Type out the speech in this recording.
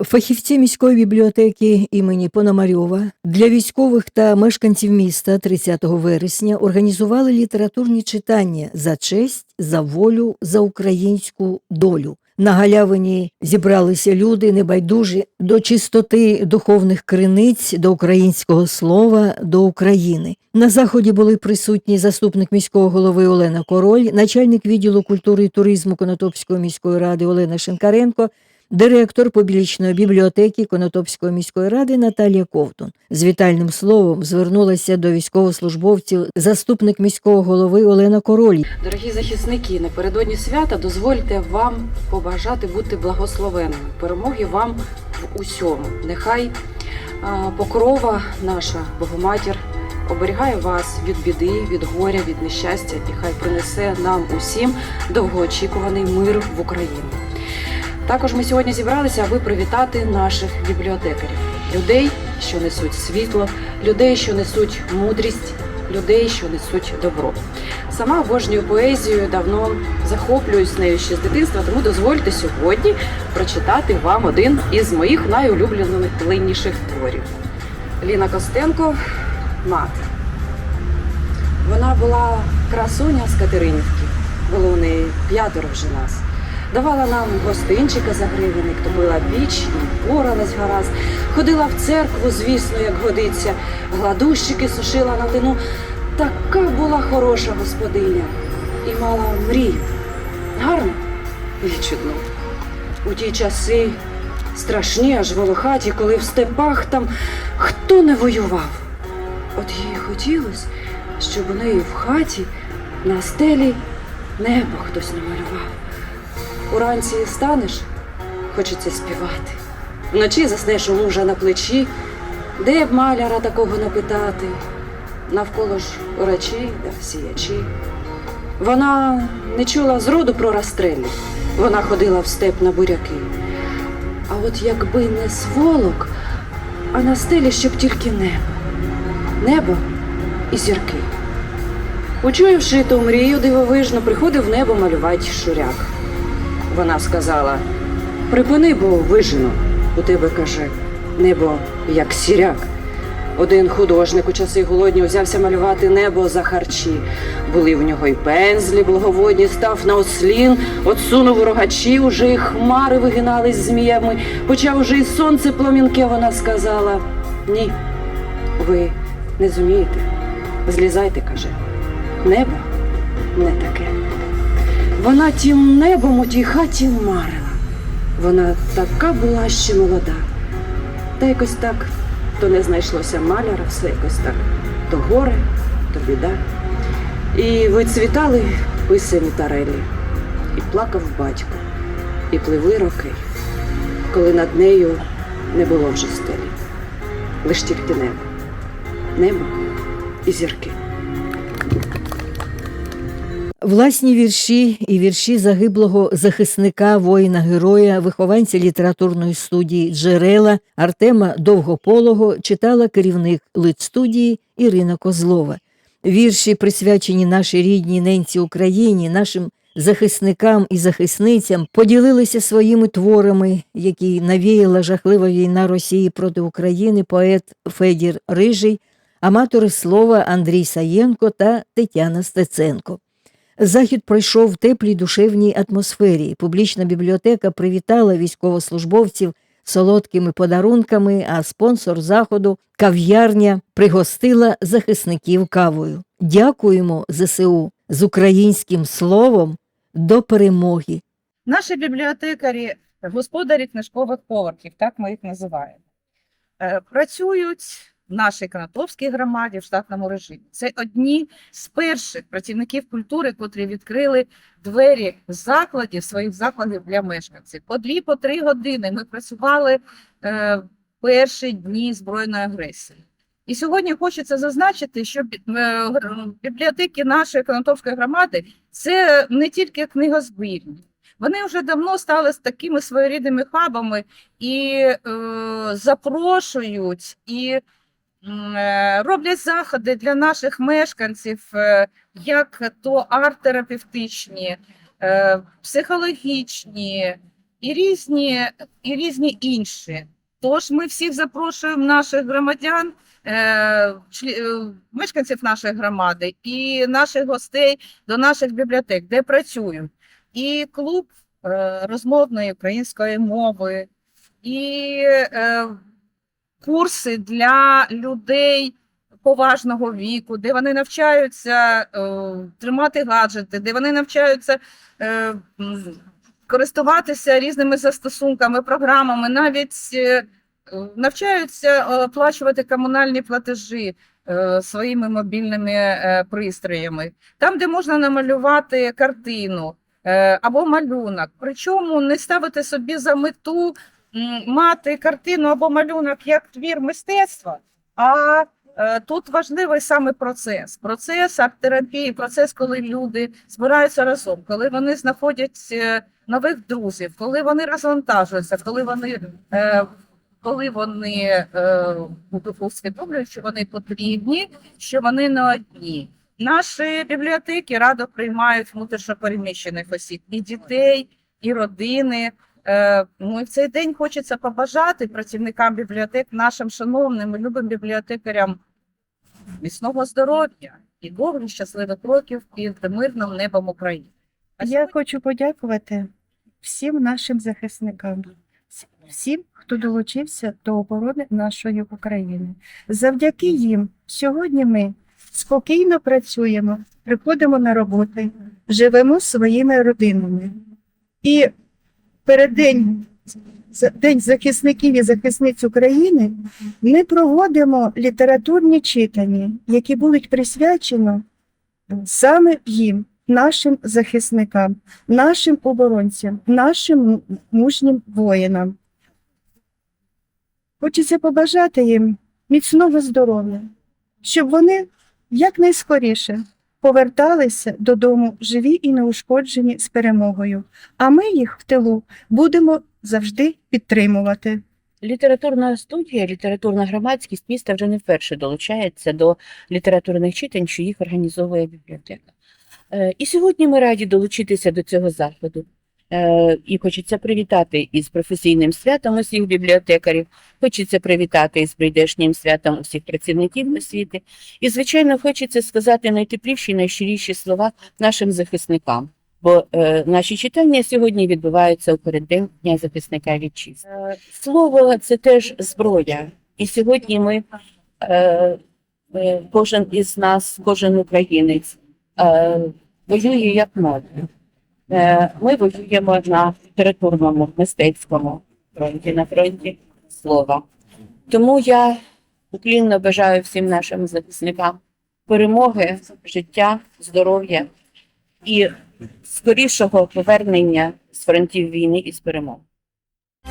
Фахівці міської бібліотеки імені Пономарьова для військових та мешканців міста 30 вересня організували літературні читання за честь, за волю, за українську долю. На галявині зібралися люди небайдужі до чистоти духовних криниць, до українського слова, до України. На заході були присутні заступник міського голови Олена Король, начальник відділу культури і туризму Конотопської міської ради Олена Шинкаренко, директор публічної бібліотеки Конотопської міської ради Наталія Ковтун. З вітальним словом звернулася до військовослужбовців заступник міського голови Олена Король. Дорогі захисники, напередодні свята дозвольте вам побажати бути благословенними. Перемоги вам в усьому. Нехай покрова наша, Богоматір, оберігає вас від біди, від горя, від нещастя, і хай принесе нам усім довгоочікуваний мир в Україну. Також ми сьогодні зібралися, аби привітати наших бібліотекарів, людей, що несуть світло, людей, що несуть мудрість, людей, що несуть добро. Сама обожнюю поезію, давно захоплююсь нею ще з дитинства, тому дозвольте сьогодні прочитати вам один із моїх найулюбленіших творів. Ліна Костенко мати. Вона була красуня з Катеринівки, було у неї п'ятеро вже нас. Давала нам гостинчика за гривенник, топила піч, і поралась гаразд. Ходила в церкву, звісно, як годиться, гладущики сушила на тину. Така була хороша господиня і мала мрію. Гарно і чудно. У ті часи страшні, аж волохаті, коли в степах там хто не воював. От їй хотілося, щоб у неї в хаті на стелі небо хтось намалював. Уранці станеш, хочеться співати. Вночі заснеш у мужа на плечі, де б маляра такого напитати. Навколо ж урачі да сіячі. Вона не чула зроду про розстрелі, вона ходила в степ на буряки. А от якби не сволок, а на стелі щоб тільки небо, небо і зірки. Учуявши ту мрію дивовижно, приходив в небо малювати шуряк. Вона сказала: припини, бо вижену. У тебе каже, небо як сіряк. Один художник у часи голодні взявся малювати небо за харчі. Були в нього й пензлі благоводні, став на ослін, отсунув рогачі, уже і хмари вигинались зміями. Почав уже і сонце пломінке, вона сказала. Ні, ви не зумієте. Злізайте, каже. Небо не таке. Вона тім небом у тій хаті марила. Вона така була ще молода. Та якось так то не знайшлося маляра, все якось так. То горе, то біда. І вицвітали писані тарелі, і плакав батько, і пливли роки, коли над нею не було вже стелі. Лиш тільки небо, небо і зірки. Власні вірші і вірші загиблого захисника, воїна-героя, вихованця літературної студії Джерела Артема Довгополого читала керівник литстудії Ірина Козлова. Вірші, присвячені нашій рідній ненці Україні, нашим захисникам і захисницям, поділилися своїми творами, які навіяла жахлива війна Росії проти України, поет Федір Рижий, аматори слова Андрій Саєнко та Тетяна Стеценко. Захід пройшов в теплій душевній атмосфері. Публічна бібліотека привітала військовослужбовців солодкими подарунками, а спонсор заходу кав'ярня пригостила захисників кавою. Дякуємо ЗСУ з українським словом до перемоги. Наші бібліотекарі, господарі книжкових поверхів, так ми їх називаємо, е, працюють в нашій Конотопській громаді в штатному режимі. Це одні з перших працівників культури, котрі відкрили двері закладів, своїх закладів для мешканців. По дві, по три години ми працювали е, перші дні збройної агресії. І сьогодні хочеться зазначити, що е, бібліотеки нашої Конотопської громади це не тільки книгозбірні. Вони вже давно стали такими своєрідними хабами і е, запрошують і роблять заходи для наших мешканців, е, як то арт-терапевтичні, е, психологічні і різні, і різні інші. Тож ми всіх запрошуємо наших громадян, е, е, мешканців нашої громади і наших гостей до наших бібліотек, де працюють. І клуб е, розмовної української мови, і е, курси для людей поважного віку, де вони навчаються е, тримати гаджети, де вони навчаються е, користуватися різними застосунками, програмами, навіть е, навчаються оплачувати комунальні платежі своїми мобільними пристроями, там, де можна намалювати картину або малюнок. Причому не ставити собі за мету мати картину або малюнок як твір мистецтва, а е, тут важливий саме процес. Процес арт-терапії, процес, коли люди збираються разом, коли вони знаходять е, нових друзів, коли вони розвантажуються, коли вони. е, Коли вони е, усвідомлюють, що вони потрібні, що вони не одні. Наші бібліотеки радо приймають внутрішньопереміщених осіб і дітей, і родини. Е, ну і в цей день хочеться побажати працівникам бібліотек, нашим шановним і любим бібліотекарям міцного здоров'я і довгих щасливих років під мирним небом України. А Я хочу подякувати всім нашим захисникам, всім, хто долучився до оборони нашої України. Завдяки їм сьогодні ми спокійно працюємо, приходимо на роботи, живемо своїми родинами. І перед день, День захисників і захисниць України ми проводимо літературні читання, які будуть присвячені саме їм, нашим захисникам, нашим оборонцям, нашим мужнім воїнам. Хочеться побажати їм міцного здоров'я, щоб вони якнайскоріше поверталися додому живі і неушкоджені з перемогою. А ми їх в тилу будемо завжди підтримувати. Літературна студія, літературна громадськість міста вже не вперше долучається до літературних читань, що їх організовує бібліотека. Е, І сьогодні ми раді долучитися до цього заходу. Е, І хочеться привітати із професійним святом усіх бібліотекарів, хочеться привітати із прийдешнім святом усіх працівників освіти. І, звичайно, хочеться сказати найтепліші, найщиріші слова нашим захисникам. Бо е, наші читання сьогодні відбуваються у переддень Дня захисника вітчизни. Е, Слово це теж зброя. І сьогодні ми, е, е, кожен із нас, кожен українець, е, воює як може. Е, ми воюємо на літературному, мистецькому фронті, на фронті слова. Тому я уклінно бажаю всім нашим захисникам перемоги, життя, здоров'я і скорішого повернення з фронтів війни і з перемог.